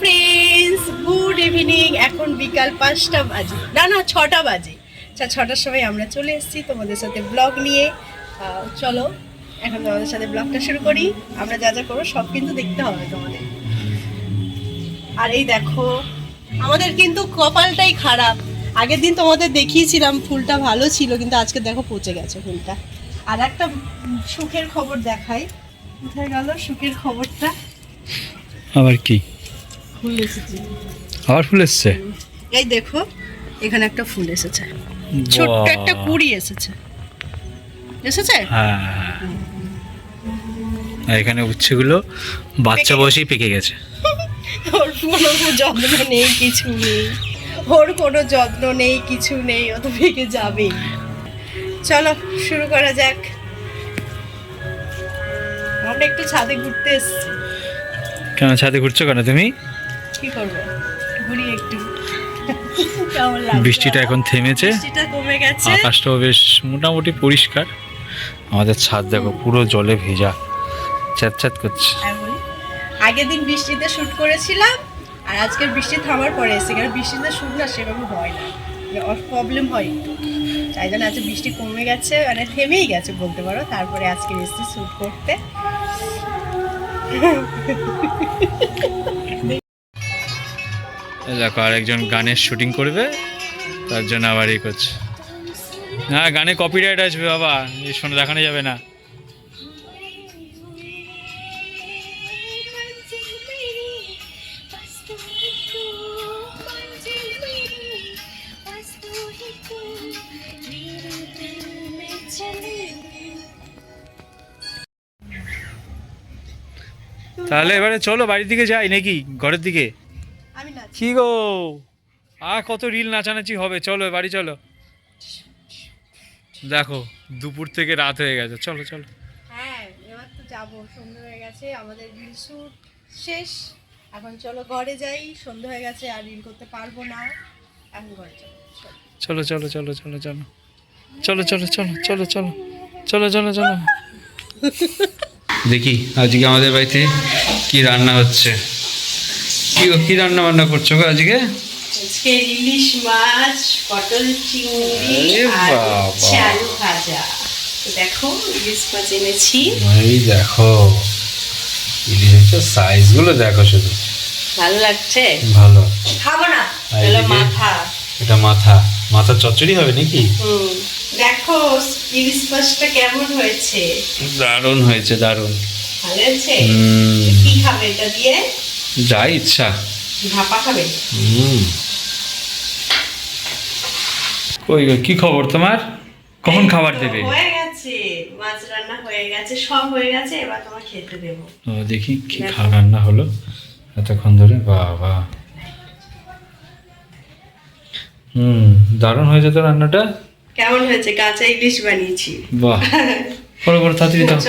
Friends good evening এখন বিকাল পাঁচটা বাজে। না না, ছটা বাজে। আচ্ছা ছটার সময় আমরা চলে এসেছি তোমাদের সাথে ব্লগ নিয়ে। চলো, এখন তোমাদের সাথে ব্লগটা শুরু করি। আমরা যা যা করব, সব কিন্তু দেখতে হবে তোমাদের। আর এই দেখো, আমাদের কিন্তু কপালটাই খারাপ। আগের দিন তোমাদের দেখিয়েছিলাম, ফুলটা ভালো ছিল, কিন্তু আজকে দেখো পচে গেছে ফুলটা। আর একটা সুখের খবর দেখাই। কোথায় গেল সুখের খবরটা? আবার কি? ফুল এসেছে। আবার ফুল এসছে? এই দেখো এখানে একটা ফুল এসেছে। ছোট্ট একটা কুড়ি এসেছে। এসেছে? হ্যাঁ হ্যাঁ। এখানে উচ্ছেগুলো বাচ্চা বয়সেই পেকে গেছে। ওর কোনো যত্ন নেই কিছু নেই। ওর কোনো যত্ন নেই কিছু নেই ও তো ভেঙে যাবেই চলো শুরু করা যাক। আমরা একটু ছাদে ঘুরতে এসছি। কেন ছাদে ঘুরছো কেন তুমি? কি করব? ঘুরি একটু। বৃষ্টিটা এখন থেমেছে। বৃষ্টিটা কমে গেছে। আকাশটাও বেশ মোটামুটি পরিষ্কার। আমাদের ছাদ দেখো পুরো জলে ভেজা। চ্যাত চ্যাত করছে। আগের দিন বৃষ্টিতে শুট করেছিলাম আর আজকে বৃষ্টি থামার পরে এসেছি। কারণ বৃষ্টিতে শুট না সেরকম হয় না। প্রবলেম হয় একটু। তাই জন্য আজকে বৃষ্টি কমে গেছে মানে থেমেই গেছে বলতে পারো। তারপরে আজকে এসেছি শ্যুট করতে। দেখো, আরেকজন গানের শুটিং করবে, তার জন্য আবার এই করছে। না, গানে কপিরাইট আসবে, বাবা, এই শোনা দেখানো যাবে না। তাহলে এবারে চলো, বাড়ির দিকে যাই নাকি, ঘরের দিকে? কি গো? আর কত রিল নাচানাচি হবে। চলো বাড়ি চলো। দেখো দুপুর থেকে রাত হয়ে গেছে। চলো চলো। হ্যাঁ এবার তো যাব। সন্ধ্যে হয়ে গেছে আমাদের রিল শ্যুট শেষ। এখন চলো ঘরে যাই। সন্ধ্যে হয়ে গেছে আর রিল করতে পারব না। এখন ঘরে চলো। চলো চলো চলো চলো। চলো চলো চলো চলো চলো। চলো চলো চলো। দেখি আজকে আমাদের বাড়িতে কি রান্না হচ্ছে? কি কি রান্না বান্না করছ গো আজকে? আজকে ইলিশ মাছ পটল চিংড়ি আর আলু ভাজা। দেখো ইলিশ মাছ এনেছি। এই দেখো ইলিশের সাইজগুলো দেখো শুধু। ভালো লাগছে? ভালো। খাব না। আর মাথা। এটা মাথা। মাথা চচ্চড়ি হবে নাকি? দেখো ইলিশ মাছটা কেমন হয়েছে? দারুণ হয়েছে দারুণ। ভালো হয়েছে? কি খাবে এটা দিয়ে? যা ইচ্ছা। ভাপা খাবে হুম। গো, কি খবর তোমার? কখন খাবার দেবে? হয়ে গেছে। মাছ রান্না হয়ে গেছে সব হয়ে গেছে এবার তোমার খেতে দেবো। ও দেখি কি খাবার রান্না হলো। এতক্ষণ ধরে বাবা। হুম দারুণ হয়েছে তো রান্নাটা? কেমন হয়েছে? কাঁচা ইলিশ বানিয়েছি। বাহ। করো করো তাড়াতাড়ি দাও।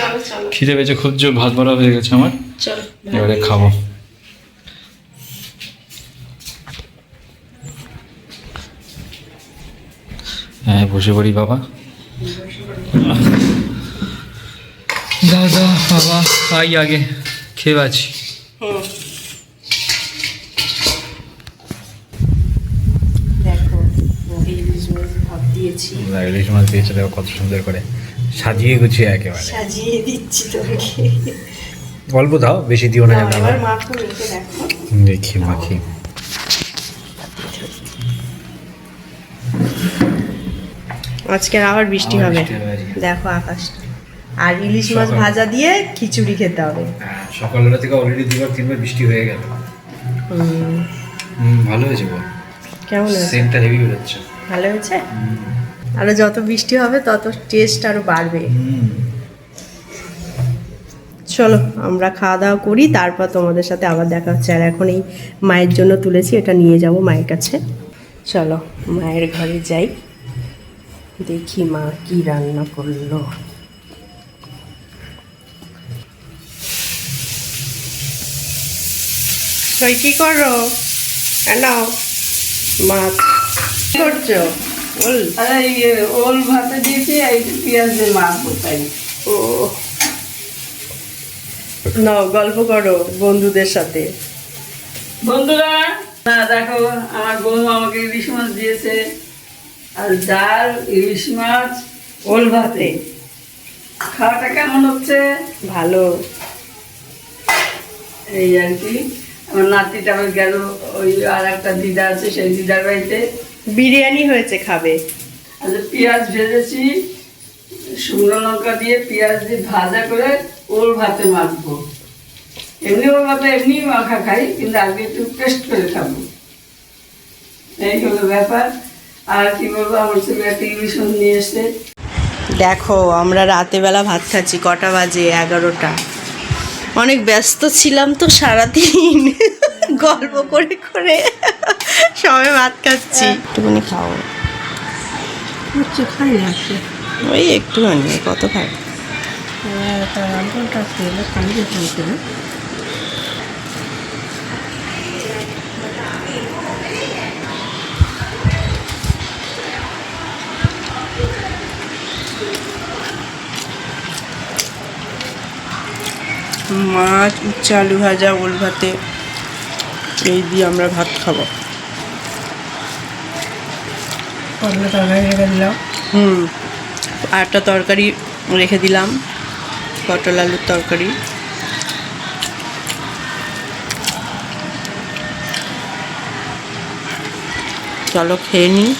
খিদে পেয়েছে খুব জোর ভাত ভরা হয়ে গেছে আমার। চলো এবারে খাব। হ্যাঁ বসে পড়ি বাবা। দাদা বাবা আই আগে খেয়ে আছি ইলিশ মাছ দিয়েছি দেখো কত সুন্দর করে সাজিয়ে গুছিয়ে একেবারে। সাজিয়ে দিচ্ছি তোমাকে অল্প দাও বেশি দিও না দেখি। মাখি। আজকে আবার বৃষ্টি হবে। দেখো আকাশটা। আর ইলিশ মাছ ভাজা দিয়ে খিচুড়ি খেতে হবে। হ্যাঁ, সকালবেলা থেকে অলরেডি দুবার তিনবার বৃষ্টি হয়ে গেল। ভালো হয়েছে বল। কেমন সেন্টটা হেভি বেরোচ্ছে। ভালো হয়েছে? আরও যত বৃষ্টি হবে তত টেস্ট আরও বাড়বে। হুম। চলো আমরা খাওয়া দাওয়া করি তারপর তোমাদের সাথে আবার দেখা হচ্ছে। আর এখন এই মায়ের জন্য তুলেছি এটা নিয়ে যাব মায়ের কাছে। চলো মায়ের ঘরে যাই। দেখি মা কি রান্না করল। তুই কি করো? নাও মাছ কি করছ? আরে ইয়ে ওল ভাতে দিয়েছি এই পেঁয়াজ দিয়ে মাখবো তাই ও। নাও গল্প করো বন্ধুদের সাথে। বন্ধুরা না দেখো আমার বউ আমাকে ইলিশ মাছ দিয়েছে। আর ডাল ইলিশ মাছ ওল ভাতে। খাওয়াটা কেমন হচ্ছে? ভালো। এই আর কি। আমার নাতিটা আবার গেল ওই আর একটা দিদা আছে সেই দিদার বাড়িতে। বিরিয়ানি হয়েছে খাবে। আচ্ছা পেঁয়াজ ভেজেছি শুকনো লঙ্কা দিয়ে পেঁয়াজ দিয়ে ভাজা করে ওল ভাতে মাখবো। এমনি ওল ভাতে এমনি মাখা খাই কিন্তু আজকে একটু পেস্ট করে খাব। এই হলো ব্যাপার। আর কি বলব আমার ছেলে একটা ইলিশ নিয়ে এসছে। দেখো আমরা রাতে বেলা ভাত খাচ্ছি কটা বাজে? এগারোটা। অনেক ব্যস্ত ছিলাম তো সারাদিন। গল্প করে করে সবাই ভাত খাচ্ছি। একটুখানি খাও। খাই ওই একটুখানি কত খাই মাছ উচ্চে আলু ভাজা ওল ভাতে। এই দিয়ে আমরা ভাত খাব। তরকারি রেখে দিলাম। হুম। আর একটা তরকারি রেখে দিলাম। পটল আলুর তরকারি। চলো খেয়ে নিই।